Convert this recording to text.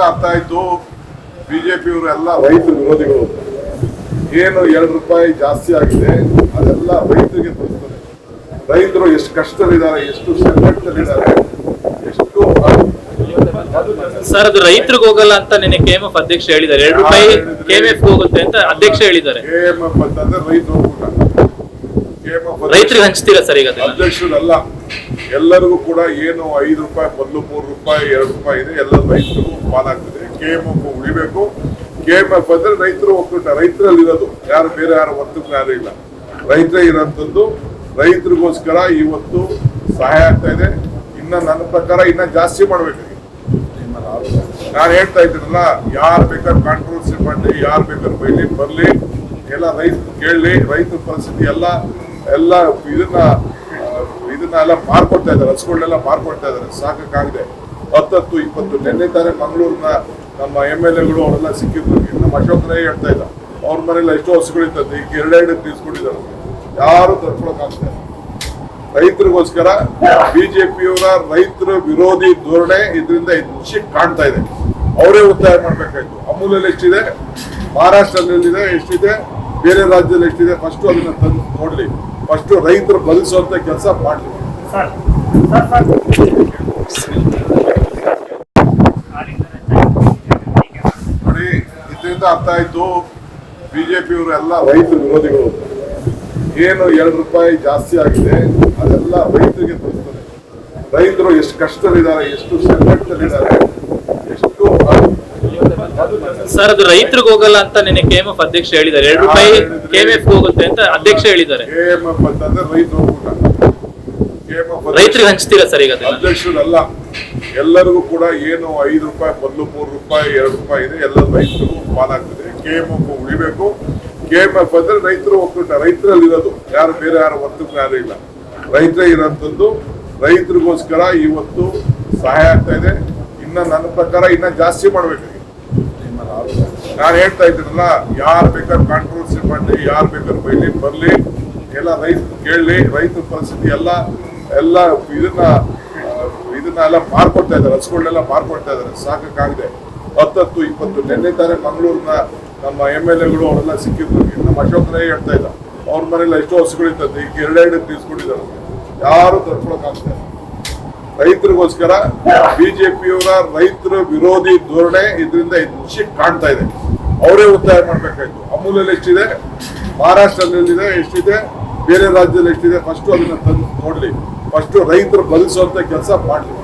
ಇದರಿಂದ ಅರ್ಥ ಬಿಜೆಪಿ ಬಿಜೆಪಿಯವರು ಎಲ್ಲ ರೈತ ವಿರೋಧಿಗಳು. ಏನು ಎರಡು ರೂಪಾಯಿ ಜಾಸ್ತಿ ಆಗಿದೆ ಅದೆಲ್ಲ ರೈತರಿಗೆ ತೋರಿಸ್ತಾರೆ. ರೈತರು ಎಷ್ಟು ಕಷ್ಟದಲ್ಲಿದ್ದಾರೆ ಎಷ್ಟು ಸಂಕಟದಲ್ಲಿದ್ದಾರೆ ಎಷ್ಟು ಸರ್ ಅದು ರೈತರಿಗೆ ಹೋಗಲ್ಲ ಅಂತ ನಿನ್ನೆ ಕೆಎಂಎಫ್ ಅಧ್ಯಕ್ಷ ಹೇಳಿದ್ದಾರೆ. ಎರಡು ರೂಪಾಯಿ ಕೆಎಂಎಫ್ ಹೋಗುತ್ತೆ ಅಂತ ಅಧ್ಯಕ್ಷ ಹೇಳಿದ್ದಾರೆ. ಕೆಎಂಎಫ್ ಅಂತಂದ್ರೆ ರೈತರು ಕೆಎಂಎಫ್ ರೈತರಿಗೆ ಹಂಚ್ತೀರಾ ಸರ್ ಈಗ? ಅಧ್ಯಕ್ಷರಲ್ಲ, ಎಲ್ಲರಿಗೂ ಕೂಡ ಏನು ಐದು ರೂಪಾಯಿ, ಮೊದಲು ಮೂರು ರೂಪಾಯಿ, ಎರಡು ರೂಪಾಯಿ ಇದೆ ಎಲ್ಲ ರೈತರಿಗೂ ಪಾಲಾಗ್ತದೆ ಎಫ್ ಉಳಿಬೇಕು. ಕೆ ಎಂ ಎಫ್ ಅಂದ್ರೆ ರೈತರು ಒಕ್ಕೂಟ ರೈತರಲ್ಲಿ ಇರೋದು ಯಾರು ಬೇರೆ ಯಾರು ಒತ್ತು ಯಾರು ಇಲ್ಲ. ರೈತರೇ ಇರೋಂಥದ್ದು. ರೈತರಿಗೋಸ್ಕರ ಇವತ್ತು ಸಹಾಯ ಆಗ್ತಾ ಇದೆ. ಇನ್ನ ನನ್ನ ಪ್ರಕಾರ ಇನ್ನ ಜಾಸ್ತಿ ಮಾಡ್ಬೇಕು. ನಾನು ಹೇಳ್ತಾ ಇದ್ದೀನಲ್ಲ, ಯಾರು ಬೇಕಾದ್ರೆ ಕಾಂಟ್ರವರ್ಸಿ ಮಾಡಲಿ, ಯಾರು ಬೇಕಾದ್ರೆ ಬೈಲಿ, ಬರಲಿ. ಎಲ್ಲ ರೈತರು ಕೇಳಲಿ, ರೈತರ ಪರಿಸ್ಥಿತಿ ಎಲ್ಲ ಎಲ್ಲ ಇದನ್ನ ಇದನ್ನ ಎಲ್ಲ ಮಾರ್ಕೊಡ್ತಾ ಇದ್ದಾರೆ ಹಸುಗಳನ್ನೆಲ್ಲ ಮಾರ್ಕೊಡ್ತಾ ಇದ್ದಾರೆ, ಸಾಕಾಗಿದೆ. ಹತ್ತತ್ತು, ಇಪ್ಪತ್ತು, ನಿನ್ನೆ ತಾನೇ ಮಂಗಳೂರಿನ ನಮ್ಮ ಎಂ ಎಲ್ ಎಗಳು ಅವರೆಲ್ಲ ಸಿಕ್ಕಿದ್ರು. ನಮ್ಮ ಅಶೋಕ್ ರೈ ಹೇಳ್ತಾ ಇದ್ದ, ಅವ್ರ ಮನೇಲಿ ಎಷ್ಟೋ ಹಸುಗಳಿರ್ತದೆ ಈಗ ಎರಡೆರಡು ತೀರ್ಸ್ಕೊಂಡಿದ್ದಾರೆ. ಯಾರು ತರ್ಕೊಳಕ್ಕಾಗ್ತಾ ಇಲ್ಲ. ರೈತರಿಗೋಸ್ಕರ ಬಿಜೆಪಿಯವರ ರೈತರ ವಿರೋಧಿ ಧೋರಣೆ ಇದರಿಂದ ಹೆಚ್ಚಿ ಕಾಣ್ತಾ ಇದೆ. ಅವರೇ ಒತ್ತಾಯ ಮಾಡ್ಬೇಕಾಯ್ತು. ಅಮೂಲಲ್ಲಿ ಎಷ್ಟಿದೆ? ಮಹಾರಾಷ್ಟ್ರದಲ್ಲಿದೆ, ಎಷ್ಟಿದೆ? ಬೇರೆ ರಾಜ್ಯದಲ್ಲಿ ಎಷ್ಟಿದೆ ಫಸ್ಟ್ ಅದನ್ನ ತಂದು ನೋಡ್ಲಿ ಫಸ್ಟ್ ರೈತರು ಬದುಕಿಸುವಂತ ಕೆಲಸ ಮಾಡಲಿ. ನೋಡಿ ಇದರಿಂದ ಅರ್ಥ ಆಯ್ತು. ಬಿಜೆಪಿಯವರು ಎಲ್ಲ ರೈತ ವಿರೋಧಿಗಳು. ಏನು ಎರಡು ರೂಪಾಯಿ ಜಾಸ್ತಿ ಆಗಿದೆ ಅದೆಲ್ಲ ರೈತರಿಗೆ ತೋರಿಸ್ತಾರೆ. ರೈತರು ಎಷ್ಟು ಕಷ್ಟದಲ್ಲಿದ್ದಾರೆ ಎಷ್ಟು ಸಂಕಟದಲ್ಲಿದ್ದಾರೆ ಸರ್ ಅದು ರೈತರಿಗೆ ಹೋಗಲ್ಲ ಅಂತ ನಿನ್ನೆ ಕೆಎಂಎಫ್ ಅಧ್ಯಕ್ಷ ಹೇಳಿದ್ದಾರೆ. ಎರಡು ರೂಪಾಯಿ ಕೆಎಂಎಫ್ ಹೋಗುತ್ತೆ ಅಂತ ಅಧ್ಯಕ್ಷ ಹೇಳಿದ್ದಾರೆ. ಕೆಎಂಎಫ್ ಅಂತಂದ್ರೆ ರೈತರು ಹೋಗ್ಬಿಟ್ಟ. ರೈತರಿಗೆ ಹಂಚ್ತೀರಾ ಸರ್ ಈಗ? ಅಧ್ಯಕ್ಷರಲ್ಲ. ಎಲ್ಲರಿಗೂ ಕೂಡ ಏನು ಐದು ರೂಪಾಯಿ ಮೊದಲು ಮೂರು ರೂಪಾಯಿ ಎರಡು ರೂಪಾಯಿ ಇದೆ. ಎಲ್ಲ ರೈತರಿಗೂ ಪಾಲಾಗ್ತದೆ ಕೆಎಂಎಫ್ ಉಳಿಬೇಕು. ಕೆಎಂಎಫ್ ಅಂದ್ರೆ ರೈತರು ಒಕ್ಕೂಟ ರೈತರಲ್ಲಿ ಇರೋದು. ಯಾರು ಬೇರೆ ಯಾರು ಒಂದು ಯಾರು ಇಲ್ಲ. ರೈತರೇ ಇರೋಂಥದ್ದು. ರೈತರಿಗೋಸ್ಕರ ಇವತ್ತು ಸಹಾಯ ಆಗ್ತಾ ಇದೆ. ಇನ್ನ ನನ್ನ ಪ್ರಕಾರ ಇನ್ನ ಜಾಸ್ತಿ ಮಾಡ್ಬೇಕು. ನಾನು ಹೇಳ್ತಾ ಇದ್ದೀನಲ್ಲ ಯಾರು ಬೇಕಾದ್ರೆ ಕಾಂಟ್ರವರ್ಸಿ ಮಾಡಲಿ, ಯಾರು ಬೇಕಾದ್ರೆ ಬೈಲಿ, ಬರಲಿ, ಎಲ್ಲ ರೈತರು ಕೇಳಲಿ ರೈತರ ಪರಿಸ್ಥಿತಿ ಎಲ್ಲ ಎಲ್ಲ ಇದನ್ನ ಇದನ್ನ ಎಲ್ಲ ಮಾರ್ಕೊಡ್ತಾ ಇದ್ದಾರೆ ಹಸುಗಳನ್ನೆಲ್ಲ ಮಾರ್ಕೊಡ್ತಾ ಇದ್ದಾರೆ ಸಾಕಾಗಿದೆ ಹತ್ತತ್ತು, ಇಪ್ಪತ್ತು, ನಿನ್ನೆ ತಾನೇ ಮಂಗಳೂರಿನ ನಮ್ಮ ಎಂ ಎಲ್ ಎಗಳು ಅವರೆಲ್ಲ ಸಿಕ್ಕಿದ್ರು. ನಮ್ಮ ಅಶೋಕ್ ರೈ ಹೇಳ್ತಾ ಇದ್ದ, ಅವ್ರ ಮನೇಲಿ ಎಷ್ಟೋ ಹಸುಗಳಿದ್ದಂತೆ ಈಗ ಎರಡೆರಡು ತೀರ್ಸ್ಕೊಂಡಿದ್ದಾರೆ ಯಾರು ತರ್ಕೊಳಕ್ಕಾಗ್ತಾ ರೈತರಿಗೋಸ್ಕರ ಬಿಜೆಪಿಯವರ ರೈತರ ವಿರೋಧಿ ಧೋರಣೆ ಇದರಿಂದ ಹೆಚ್ಚಿ ಕಾಣ್ತಾ ಇದೆ. ಅವರೇ ಒತ್ತಾಯ ಮಾಡ್ಬೇಕಾಯ್ತು. ಅಮೂಲ್ಯಲ್ಲಿ ಎಷ್ಟಿದೆ? ಮಹಾರಾಷ್ಟ್ರದಲ್ಲಿದೆ, ಎಷ್ಟಿದೆ? ಬೇರೆ ರಾಜ್ಯದಲ್ಲಿ ಎಷ್ಟಿದೆ? ಫಸ್ಟ್ ಅದನ್ನ ತಂದು ನೋಡ್ಲಿ. ಫಸ್ಟ್ ರೈತರು ಬದುಕಿಸುವಂತ ಕೆಲಸ ಮಾಡಲಿ.